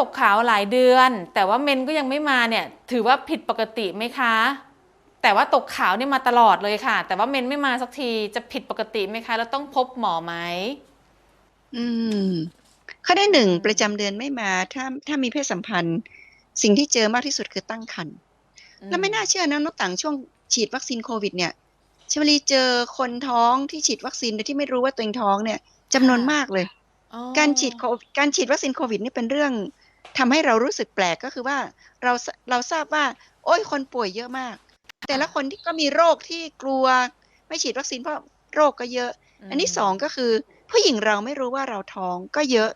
ตกขาวหลายเดือน แต่ว่าเมนก็ยังไม่มาเนี่ย ถือว่าผิดปกติไหมคะ แต่ว่าตกขาวเนี่ยมาตลอดเลยค่ะ แต่ว่าเมนไม่มาสักทีจะผิดปกติไหมคะ แล้วต้องพบหมอไหมอืมข้อได้หนึ่งประจำเดือนไม่มา ถ้าถ้ามีเพศสัมพันธ์ สิ่งที่เจอมากที่สุดคือตั้งครรภ์แล้วไม่น่าเชื่อนะน้องต่างช่วงฉีดวัคซีนโควิด เนี่ยชวลีเจอคนท้องที่ฉีดวัคซีนโดยที่ไม่รู้ว่าตัวเองท้องเนี่ยจำนวนมากเลยอ๋อการฉีดโควิดการฉีดวัคซีนโควิดนี่เป็นเรื่อง ทำให้เรารู้สึกแปลกก็คือว่าเราเราทราบว่า โอ้ยคนป่วยเยอะมาก แต่ละคนที่ก็มีโรคที่กลัวไม่ฉีดวัคซีนเพราะโรคก็เยอะ อันที่สองก็คือ ผู้หญิงเราไม่รู้ว่าเราท้องก็เยอะ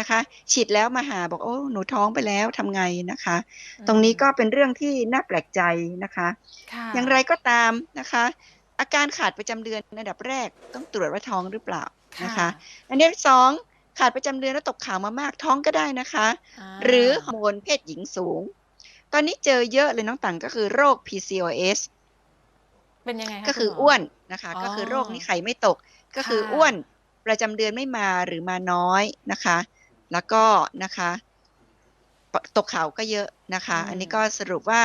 นะคะ ฉีดแล้วมาหาบอกโอ้หนูท้องไปแล้วทำไงนะคะ ตรงนี้ก็เป็นเรื่องที่น่าแปลกใจนะคะค่ะอย่างไรก็ตามนะคะ อาการขาดประจำเดือนอันดับแรกต้องตรวจว่าท้องหรือเปล่านะคะ อันที่สอง ขาดประจำเดือนแล้วตกขาวมามากท้องก็ได้นะคะาหรือฮอร์โมนเพศหญิงสูง ตอนนี้เจอเยอะเลยน้องต่างก็คือโรค PCOS เป็นยังไงคะก็คือณหมอ้วนนะคะอ๋อก็คือโรคนี้ไข่ไม่ตก ก็คือค่ะอ้วนประจำเดือนไม่มาหรือมาน้อยนะคะ แล้วก็นะคะปตกขาวก็เยอะนะคะ อันนี้ก็สรุปว่า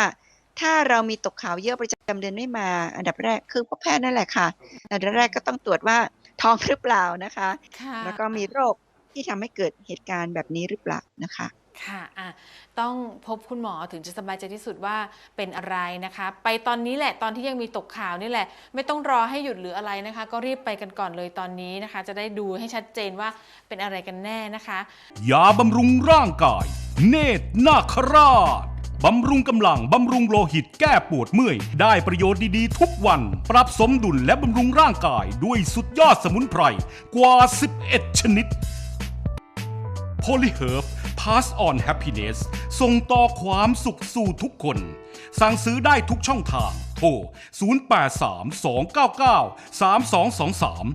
ถ้าเรามีตกขาวเยอะประจำเดือนไม่มา อันดับแรกคือพบแพทย์นั่นแหละค่ะ อันดับแรกก็ต้องตรวจว่าท้องหรือเปล่านะคะค่ะแล้วก็มีโรค ที่ทำให้เกิดเหตุการณ์แบบนี้หรือเปล่านะคะค่ะอะต้องพบคุณหมอถึงจะสบายใจที่สุดว่าเป็นอะไรนะคะ ไปตอนนี้แหละตอนที่ยังมีตกข่าวนี่แหละ ไม่ต้องรอให้หยุดหรืออะไรนะคะ ก็รีบไปกันก่อนเลยตอนนี้นะคะ จะได้ดูให้ชัดเจนว่าเป็นอะไรกันแน่นะคะยาบำรุงร่างกาย เนตรนาคราชบำรุงกำลัง บำรุงโลหิตแก้ปวดเมื่อย ได้ประโยชน์ดีๆ ทุกวัน ปรับสมดุลและบำรุงร่างกายด้วยสุดยอดสมุนไพรกว่า 11 ชนิด p o l y h e r b Pass on Happiness ส่งต่อความสุขสู่ทุกคน สั่งซื้อได้ทุกช่องทาง โทร 083 299 3223